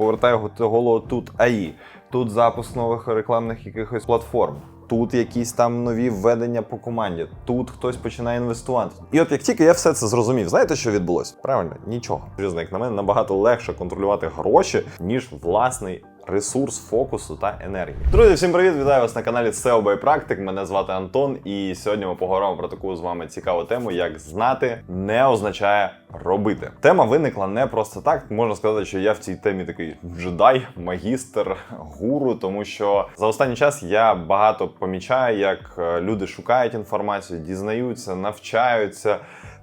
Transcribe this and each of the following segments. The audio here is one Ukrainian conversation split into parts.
повертає голову тут АІ, тут запуск нових рекламних якихось платформ. Тут якісь там нові введення по команді, тут хтось починає інвестувати. І от як тільки я все це зрозумів, знаєте, що відбулося? Правильно, нічого. Серйозно, як на мене, набагато легше контролювати гроші, ніж власний ресурс фокусу та енергії. Друзі, всім привіт! Вітаю вас на каналі SEO Practic. Мене звати Антон, і сьогодні ми поговоримо про таку з вами цікаву тему, як знати не означає робити. Тема виникла не просто так. Можна сказати, що я в цій темі такий джедай, магістр, гуру, тому що за останній час я багато помічаю, як е, люди шукають інформацію, дізнаються, навчаються.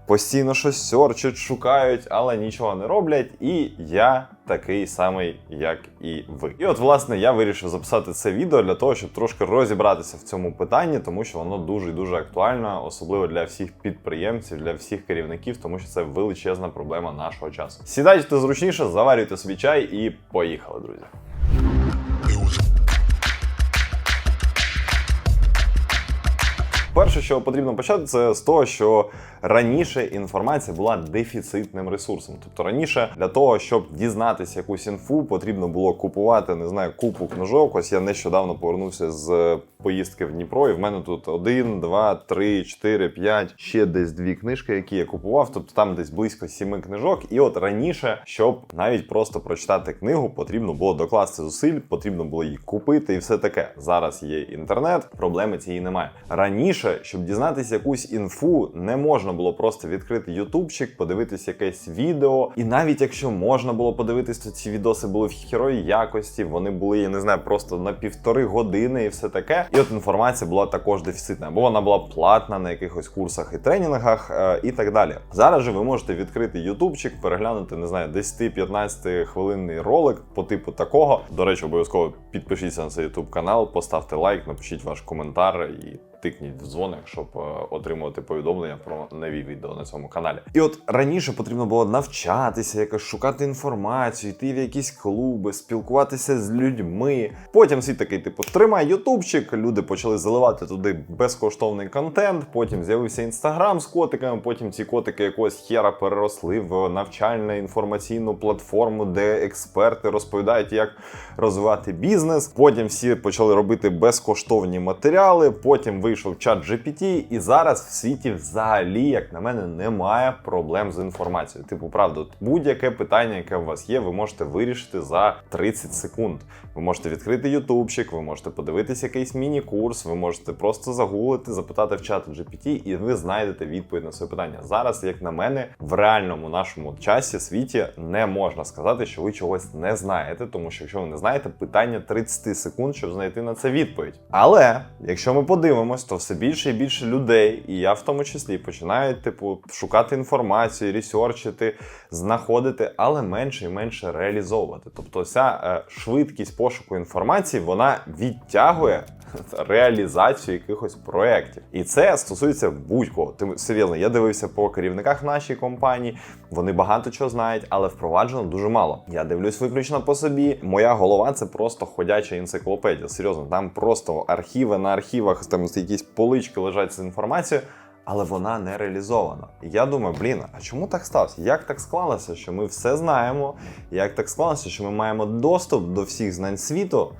Постійно щось сорчать, шукають, але нічого не роблять. І я такий самий, як і ви. І от, власне, я вирішив записати це відео для того, щоб трошки розібратися в цьому питанні, тому що воно дуже і дуже актуально, особливо для всіх підприємців, для всіх керівників, тому що це величезна проблема нашого часу. Сідайте зручніше, заварюйте собі чай і поїхали, друзі. Перше, що потрібно почати, це з того, що раніше інформація була дефіцитним ресурсом. Тобто раніше для того, щоб дізнатися якусь інфу, потрібно було купувати не знаю купу книжок. Ось я нещодавно повернувся з поїздки в Дніпро, і в мене тут один, два, три, чотири, п'ять, ще десь дві книжки, які я купував. Тобто там десь близько сіми книжок. І от раніше, щоб навіть просто прочитати книгу, потрібно було докласти зусиль, потрібно було її купити, і все таке. Зараз є інтернет, проблеми цієї немає. Раніше, щоб дізнатися якусь інфу, не можна було просто відкрити ютубчик, подивитись якесь відео. І навіть якщо можна було подивитись, то ці відоси були в хірої якості, вони були, я не знаю, просто на півтори години і все таке. І от інформація була також дефіцитна, або вона була платна на якихось курсах і тренінгах, е, і так далі. Зараз же ви можете відкрити ютубчик, переглянути, не знаю, 10-15 хвилинний ролик по типу такого. До речі, обов'язково підпишіться на цей ютуб канал, поставте лайк, напишіть ваш коментар і. Тикніть в дзвоник, щоб е, отримувати повідомлення про нові відео на цьому каналі. І от раніше потрібно було навчатися, якось шукати інформацію, йти в якісь клуби, спілкуватися з людьми. Потім світ такий, типу, тримай ютубчик. Люди почали заливати туди безкоштовний контент. Потім з'явився інстаграм з котиками. Потім ці котики якогось хера переросли в навчальну інформаційну платформу, де експерти розповідають, як розвивати бізнес. Потім всі почали робити безкоштовні матеріали. Потім вийшов чат GPT, і зараз в світі взагалі, як на мене, немає проблем з інформацією. Типу, правда, будь-яке питання, яке у вас є, ви можете вирішити за 30 секунд. Ви можете відкрити ютубчик, ви можете подивитися якийсь міні-курс, ви можете просто загуглити, запитати в чат GPT, і ви знайдете відповідь на своє питання. Зараз, як на мене, в реальному нашому часі світі не можна сказати, що ви чогось не знаєте, тому що якщо ви не знаєте, питання 30 секунд, щоб знайти на це відповідь. Але якщо ми подивимось, то все більше і більше людей, і я в тому числі починають типу шукати інформацію, ресерчити, знаходити, але менше і менше реалізовувати. Тобто, вся е, швидкість пошуку інформації вона відтягує реалізацію якихось проєктів. І це стосується будь-кого. Ти серйозно, я дивився по керівниках нашій компанії. Вони багато чого знають, але впроваджено дуже мало. Я дивлюсь виключно по собі. Моя голова це просто ходяча енциклопедія. Серйозно, там просто архіви на архівах, там якісь полички лежать з інформацією. Але вона не реалізована. І я думаю, блін, а чому так сталося? Як так склалося, що ми все знаємо? Як так склалося, що ми маємо доступ до всіх знань світу,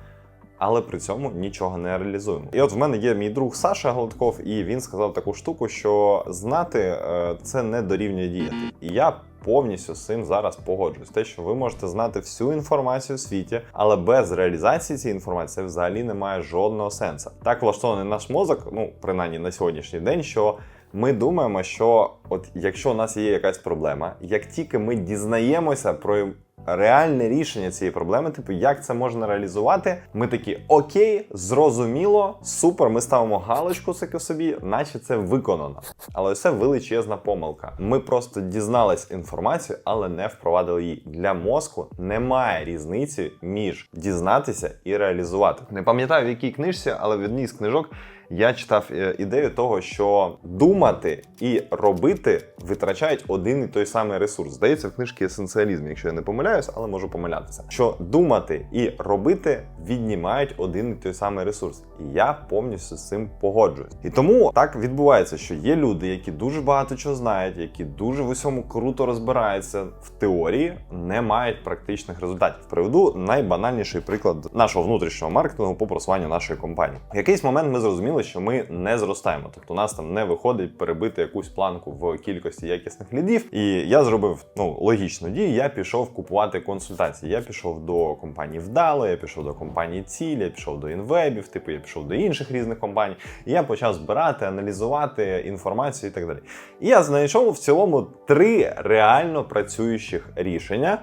але при цьому нічого не реалізуємо? І от в мене є мій друг Саша Гладков, і він сказав таку штуку, що знати е, це не дорівнює діяти. І я повністю з цим зараз погоджуюсь. Те, що ви можете знати всю інформацію у світі, але без реалізації цієї інформації взагалі не має жодного сенсу. Так влаштований наш мозок, ну принаймні на сьогоднішній день, що ми думаємо, що от якщо у нас є якась проблема, як тільки ми дізнаємося про реальне рішення цієї проблеми, типу, як це можна реалізувати, ми такі окей, зрозуміло, супер, ми ставимо галочку собі, наче це виконано. Але це величезна помилка. Ми просто дізнались інформацію, але не впровадили її. Для мозку немає різниці між дізнатися і реалізувати. Не пам'ятаю в якій книжці, але в одній з книжок я читав е, ідею того, що думати і робити витрачають один і той самий ресурс. Здається, в книжці есенціалізм, якщо я не помиляюсь. але можу помилятися. Що думати і робити віднімають один і той самий ресурс. І я повністю з цим погоджуюсь. І тому так відбувається, що є люди, які дуже багато чого знають, які дуже в усьому круто розбираються в теорії, не мають практичних результатів. Приведу найбанальніший приклад нашого внутрішнього маркетингу по просуванню нашої компанії. В якийсь момент ми зрозуміли, що ми не зростаємо, тобто у нас там не виходить перебити якусь планку в кількості якісних лідів. І я зробив ну логічну дію. Я пішов купувати консультації. Я пішов до компанії Вдало, я пішов до компанії Ціль, я пішов до інвебів, типу я пішов до інших різних компаній. І я почав збирати, аналізувати інформацію і так далі. І я знайшов в цілому три реально працюючих рішення.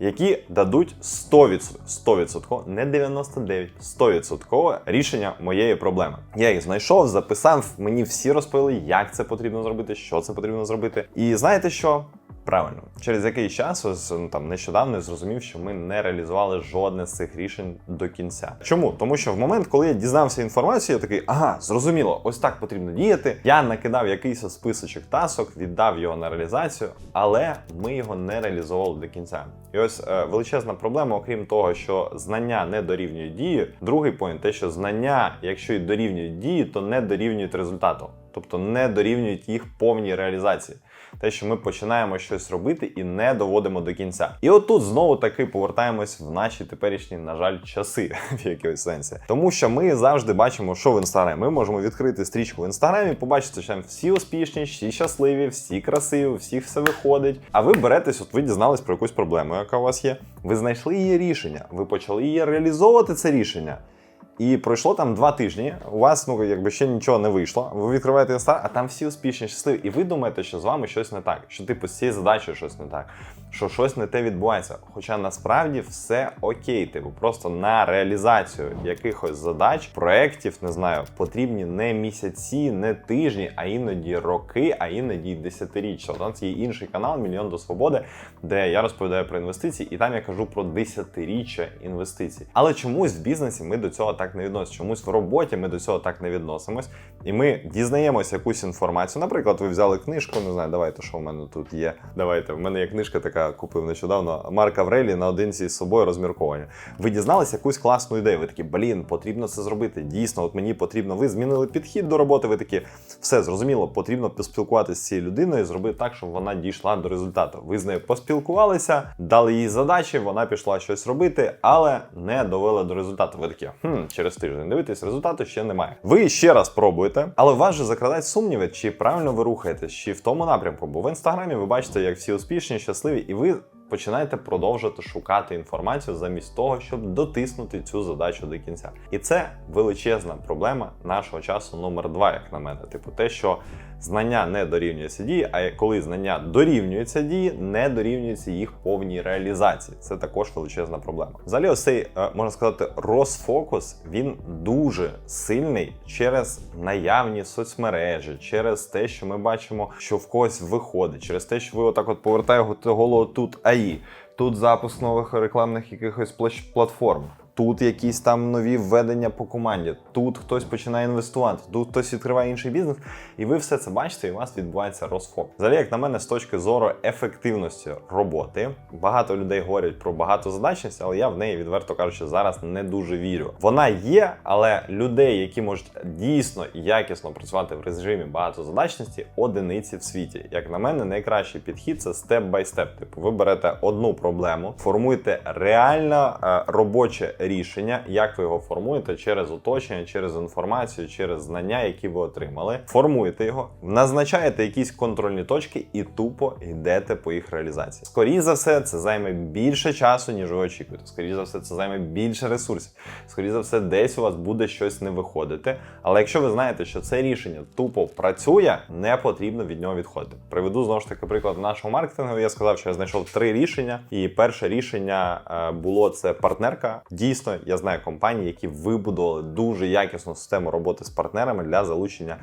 Які дадуть 100%, 100%, не 99, 100% рішення моєї проблеми. Я їх знайшов, записав, мені всі розповіли, як це потрібно зробити, що це потрібно зробити. І знаєте що? Правильно, через якийсь час, ось ну, там нещодавно я зрозумів, що ми не реалізували жодне з цих рішень до кінця. Чому? Тому що в момент, коли я дізнався інформацію, я такий, ага, зрозуміло, ось так потрібно діяти. Я накидав якийсь списочок тасок, віддав його на реалізацію, але ми його не реалізовували до кінця. І ось е, величезна проблема, окрім того, що знання не дорівнюють дії. Другий поінт те, що знання, якщо і дорівнюють дії, то не дорівнюють результату, тобто не дорівнюють їх повній реалізації те, що ми починаємо щось робити і не доводимо до кінця. І отут знову таки повертаємось в наші теперішні, на жаль, часи в якомусь сенсі. Тому що ми завжди бачимо, що в інстаграмі. Ми можемо відкрити стрічку в інстаграмі, побачити, що там всі успішні, всі щасливі, всі красиві, всіх все виходить. А ви беретесь, от ви дізнались про якусь проблему, яка у вас є. Ви знайшли її рішення, ви почали її реалізовувати це рішення. І пройшло там два тижні. У вас ну якби ще нічого не вийшло. Ви відкриваєте інста, а там всі успішні, щасливі. І ви думаєте, що з вами щось не так, що типу з цією задачею щось не так, що щось не те відбувається. Хоча насправді все окей, типу, просто на реалізацію якихось задач, проєктів, не знаю, потрібні не місяці, не тижні, а іноді роки, а іноді десятиріччя. У нас є інший канал Мільйон до свободи, де я розповідаю про інвестиції, і там я кажу про десятиріччя інвестицій. Але чомусь в бізнесі ми до цього так не відносимося. Чомусь в роботі ми до цього так не відносимось. І ми дізнаємося якусь інформацію. Наприклад, ви взяли книжку, не знаю, давайте, що в мене тут є. Давайте, в мене є книжка, така купив нещодавно Марка Врелі наодинці з собою розмірковання. Ви дізналися якусь класну ідею. Ви такі, блін, потрібно це зробити. Дійсно, от мені потрібно. Ви змінили підхід до роботи. Ви такі, все зрозуміло, потрібно поспілкуватися з цією людиною зробити так, щоб вона дійшла до результату. Ви з нею поспілкувалися, дали їй задачі, вона пішла щось робити, але не довели до результату. Ви такі, хм, через тиждень дивитесь, результату ще немає. Ви ще раз пробуєте, але вас же закрадають сумніви, чи правильно ви рухаєтесь, чи в тому напрямку. Бо в інстаграмі ви бачите, як всі успішні, щасливі, і ви. Починаєте продовжувати шукати інформацію замість того, щоб дотиснути цю задачу до кінця. І це величезна проблема нашого часу номер два, як на мене. Типу, те, що знання не дорівнюється дії, а коли знання дорівнюються дії, не дорівнюється їх повній реалізації. Це також величезна проблема. Взагалі, ось цей, е, можна сказати, розфокус він дуже сильний через наявні соцмережі, через те, що ми бачимо, що в когось виходить, через те, що ви отак от повертаєте голову тут АІ, тут запуск нових рекламних якихось платформ. Тут якісь там нові введення по команді, тут хтось починає інвестувати, тут хтось відкриває інший бізнес, і ви все це бачите, і у вас відбувається розфок. Взагалі, як на мене, з точки зору ефективності роботи, багато людей говорять про багатозадачність, але я в неї, відверто кажучи, зараз не дуже вірю. Вона є, але людей, які можуть дійсно і якісно працювати в режимі багатозадачності, одиниці в світі. Як на мене, найкращий підхід це степ бай степ. Типу, ви берете одну проблему, формуєте реально е, робоче рішення, як ви його формуєте через оточення, через інформацію, через знання, які ви отримали. Формуєте його, назначаєте якісь контрольні точки і тупо йдете по їх реалізації. Скоріше за все, це займе більше часу, ніж ви очікуєте. Скоріше за все, це займе більше ресурсів. Скоріше за все, десь у вас буде щось не виходити. Але якщо ви знаєте, що це рішення тупо працює, не потрібно від нього відходити. Приведу знову ж таки приклад нашого маркетингу. Я сказав, що я знайшов три рішення, і перше рішення е, було це партнерка. Дійсно Дійсно, я знаю компанії, які вибудували дуже якісну систему роботи з партнерами для залучення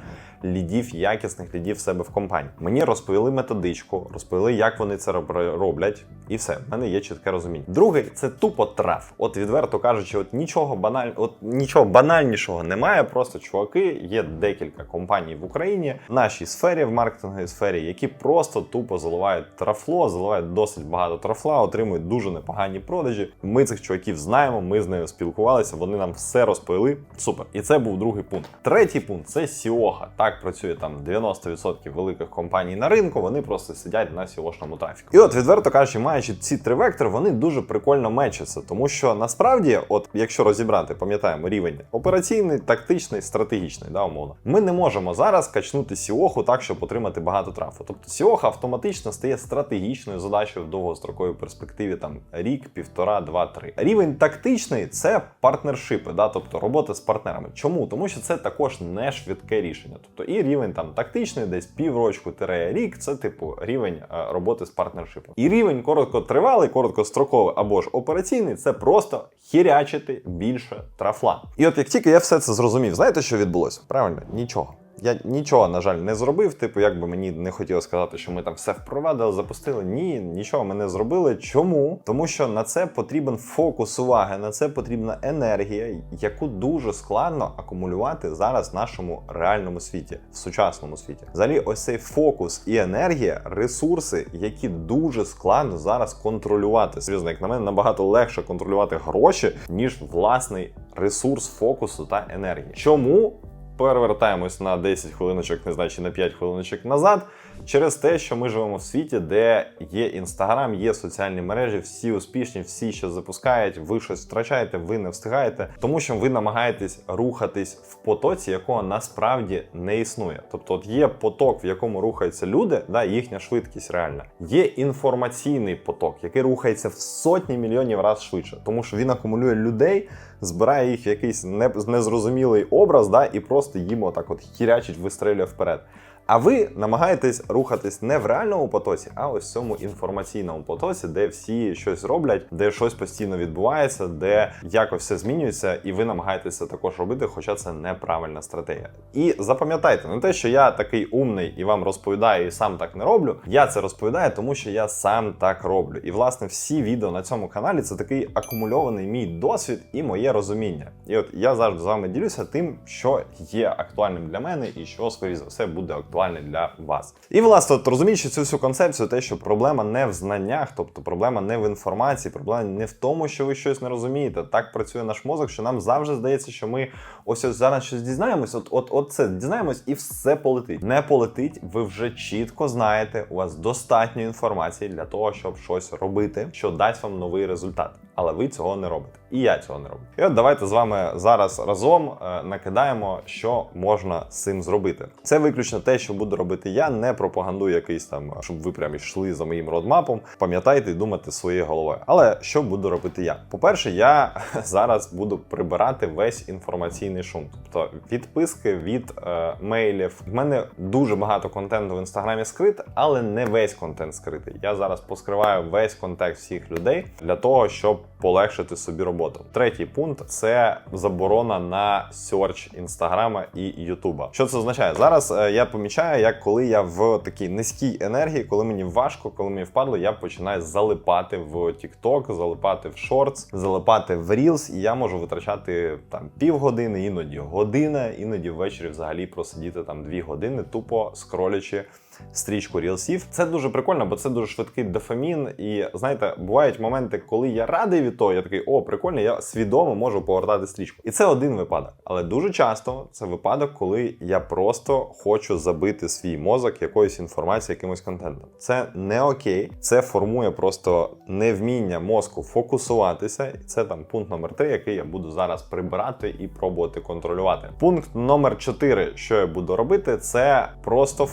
лідів, якісних лідів в себе в компанії. Мені розповіли методичку, розповіли, як вони це роблять, і все. В мене є чітке розуміння. Другий це тупо траф. От відверто кажучи, от нічого баналь... от нічого банальнішого немає. Просто чуваки, є декілька компаній в Україні в нашій сфері, в маркетинговій сфері, які просто тупо заливають трафло, заливають досить багато трафла, отримують дуже непогані продажі. Ми цих чуваків знаємо, ми з нею спілкувалися, вони нам все розповіли. Супер. І це був другий пункт. Третій пункт це сіоха. Так працює там 90% великих компаній на ринку. Вони просто сидять на сіошному трафіку. І от відверто кажучи, маючи ці три вектори, вони дуже прикольно мечаться, тому що насправді, от якщо розібрати, пам'ятаємо рівень операційний, тактичний, стратегічний, да, умовно, ми не можемо зараз качнути сіоху так, щоб отримати багато трафу. Тобто сіоха автоматично стає стратегічною задачею в довгостроковій перспективі, там рік, півтора, два, три. Рівень тактичний це партнершипи, да, тобто робота з партнерами. Чому? Тому що це також не швидке рішення. Тобто і рівень там тактичний, десь піврочку тире рік, це типу рівень е, роботи з партнершипом. І рівень короткотривалий, короткостроковий або ж операційний це просто хірячити більше трафла. І от як тільки я все це зрозумів, знаєте, що відбулося? Правильно, нічого. Я нічого, на жаль, не зробив. Типу, як би мені не хотілося сказати, що ми там все впровадили, запустили. Ні, нічого ми не зробили. Чому? Тому що на це потрібен фокус уваги, на це потрібна енергія, яку дуже складно акумулювати зараз в нашому реальному світі, в сучасному світі. Взагалі, ось цей фокус і енергія, ресурси, які дуже складно зараз контролювати. Серйозно, як на мене, набагато легше контролювати гроші, ніж власний ресурс фокусу та енергії. Чому? Перевертаємось на 10 хвилиночок, не знаю, чи на 5 хвилиночок назад, через те, що ми живемо в світі, де є інстаграм, є соціальні мережі, всі успішні, всі що запускають, ви щось втрачаєте, ви не встигаєте, тому що ви намагаєтесь рухатись в потоці, якого насправді не існує. Тобто, от є поток, в якому рухаються люди, да, їхня швидкість реальна. Є інформаційний поток, який рухається в сотні мільйонів разів швидше, тому що він акумулює людей збирає їх в якийсь не- незрозумілий образ, да, і просто їм отак от хірячить, вистрелює вперед. А ви намагаєтесь рухатись не в реальному потоці, а ось в цьому інформаційному потоці, де всі щось роблять, де щось постійно відбувається, де якось все змінюється, і ви намагаєтесь це також робити, хоча це неправильна стратегія. І запам'ятайте, не те, що я такий умний і вам розповідаю, і сам так не роблю. Я це розповідаю, тому що я сам так роблю. І власне всі відео на цьому каналі це такий акумульований мій досвід і моє розуміння. І от я завжди з вами ділюся тим, що є актуальним для мене, і що, скоріш за все, буде актуальним для вас. І власне, от розуміючи цю всю концепцію, те, що проблема не в знаннях, тобто проблема не в інформації, проблема не в тому, що ви щось не розумієте. Так працює наш мозок, що нам завжди здається, що ми ось ось зараз щось дізнаємось, от, от, от це дізнаємось, і все полетить. Не полетить, ви вже чітко знаєте, у вас достатньо інформації для того, щоб щось робити, що дасть вам новий результат. Але ви цього не робите. І я цього не роблю. І от давайте з вами зараз разом е, накидаємо, що можна з цим зробити. Це виключно те, що буду робити я, не пропагандую якийсь там, щоб ви прям йшли за моїм родмапом. Пам'ятайте і думайте своєю головою. Але що буду робити я? По-перше, я зараз буду прибирати весь інформаційний шум, тобто відписки від е, мейлів. В мене дуже багато контенту в інстаграмі скрит, але не весь контент скритий. Я зараз поскриваю весь контекст всіх людей для того, щоб полегшити собі роботу. Третій пункт це заборона на серч інстаграма і Ютуба. Що це означає? Зараз е, я помічаю, як коли я в такій низькій енергії, коли мені важко, коли мені впадло, я починаю залипати в TikTok, залипати в Shorts, залипати в Reels, і я можу витрачати там півгодини, іноді година, іноді ввечері взагалі просидіти там дві години, тупо скролячи стрічку рілсів. Це дуже прикольно, бо це дуже швидкий дофамін. І знаєте, бувають моменти, коли я радий від того, я такий, о, прикольно, я свідомо можу повертати стрічку. І це один випадок. Але дуже часто це випадок, коли я просто хочу забити свій мозок якоюсь інформацією, якимось контентом. Це не окей, це формує просто невміння мозку фокусуватися. І це там пункт номер три, який я буду зараз прибирати і пробувати контролювати. Пункт номер 4, що я буду робити, це просто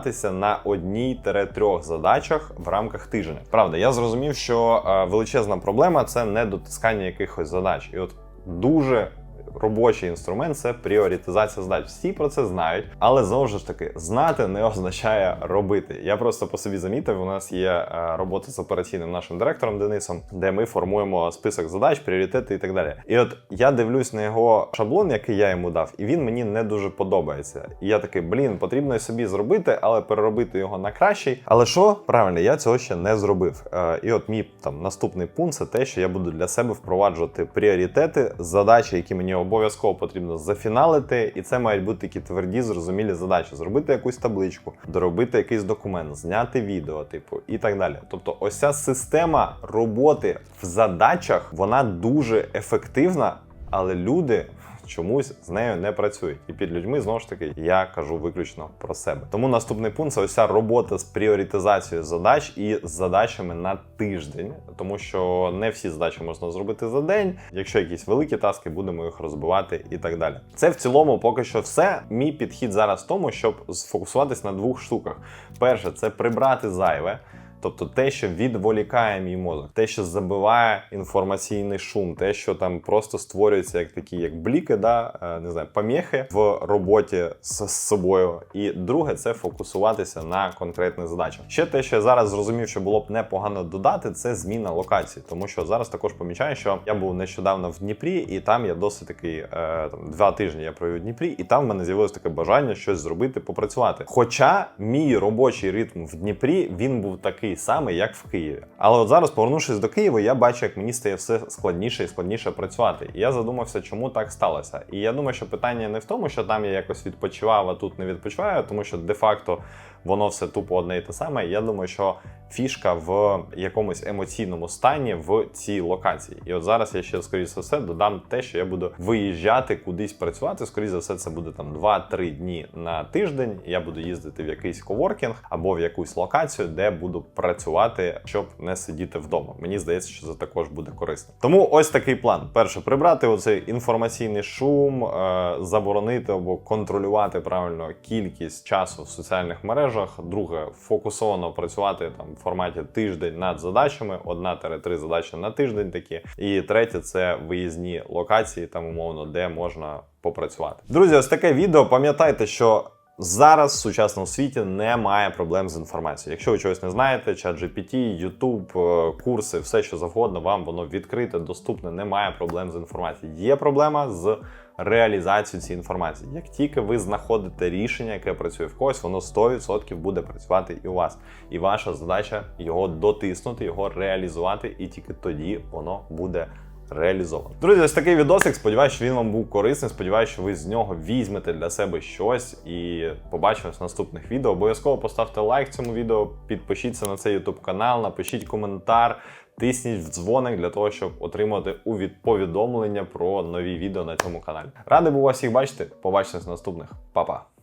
фокусуватися на одній-трьох задачах в рамках тижня. Правда, я зрозумів, що е, величезна проблема це не дотискання якихось задач. І от дуже робочий інструмент це пріоритизація задач. Всі про це знають, але знову ж таки, знати не означає робити. Я просто по собі замітив. У нас є е, робота з операційним нашим директором Денисом, де ми формуємо список задач, пріоритети і так далі. І от я дивлюсь на його шаблон, який я йому дав, і він мені не дуже подобається. І я такий, блін, потрібно собі зробити, але переробити його на кращий. Але що правильно, я цього ще не зробив. Е, І от мій там наступний пункт це те, що я буду для себе впроваджувати пріоритети, задачі, які мені обов'язково потрібно зафіналити, і це мають бути такі тверді, зрозумілі задачі. Зробити якусь табличку, доробити якийсь документ, зняти відео, типу, і так далі. Тобто, ось ця система роботи в задачах, вона дуже ефективна, але люди. Чомусь з нею не працюють, і під людьми знову ж таки я кажу виключно про себе. Тому наступний пункт це ось робота з пріоритизацією задач і з задачами на тиждень, тому що не всі задачі можна зробити за день. Якщо якісь великі таски, будемо їх розбивати і так далі. Це в цілому поки що все. Мій підхід зараз в тому, щоб сфокусуватись на двох штуках. Перше, це прибрати зайве. Тобто те, що відволікає мій мозок, те, що забиває інформаційний шум, те, що там просто створюється як такі, як бліки, да, е, не знаю, поміхи в роботі з, собою. І друге, це фокусуватися на конкретних задачах. Ще те, що я зараз зрозумів, що було б непогано додати, це зміна локації, тому що зараз також помічаю, що я був нещодавно в Дніпрі, і там я досить такий е, там два тижні я провів в Дніпрі, і там в мене з'явилось таке бажання щось зробити, попрацювати. Хоча мій робочий ритм в Дніпрі він був такий самий, як в Києві. Але от зараз, повернувшись до Києва, я бачу, як мені стає все складніше і складніше працювати. І я задумався, чому так сталося. І я думаю, що питання не в тому, що там я якось відпочивав, а тут не відпочиваю, тому що де-факто воно все тупо одне і те саме. Я думаю, що фішка в якомусь емоційному стані в цій локації. І от зараз я ще скоріше за все додам те, що я буду виїжджати кудись працювати. Скоріше за все, це буде там 2-3 дні на тиждень. Я буду їздити в якийсь коворкінг або в якусь локацію, де буду працювати, щоб не сидіти вдома. Мені здається, що це також буде корисно. Тому ось такий план: перше, прибрати оцей інформаційний шум, е, заборонити або контролювати правильно кількість часу в соціальних мережах. Друге, фокусовано працювати там в форматі тиждень над задачами, одна-три задачі на тиждень такі. І третє це виїзні локації, там умовно, де можна попрацювати. Друзі, ось таке відео. Пам'ятайте, що. Зараз в сучасному світі немає проблем з інформацією. Якщо ви чогось не знаєте, чат GPT, YouTube, е, курси, все що завгодно, вам воно відкрите, доступне, немає проблем з інформацією. Є проблема з реалізацією цієї інформації. Як тільки ви знаходите рішення, яке працює в когось, воно 100% буде працювати і у вас. І ваша задача його дотиснути, його реалізувати, і тільки тоді воно буде реалізовано. Друзі, ось такий відосик. Сподіваюся, що він вам був корисний. Сподіваюся, що ви з нього візьмете для себе щось і побачимось в наступних відео. Обов'язково поставте лайк цьому відео, підпишіться на цей YouTube канал, напишіть коментар. Тисніть в дзвоник для того, щоб отримати у повідомлення про нові відео на цьому каналі. Радий був вас всіх бачити. Побачимось в наступних. Па-па!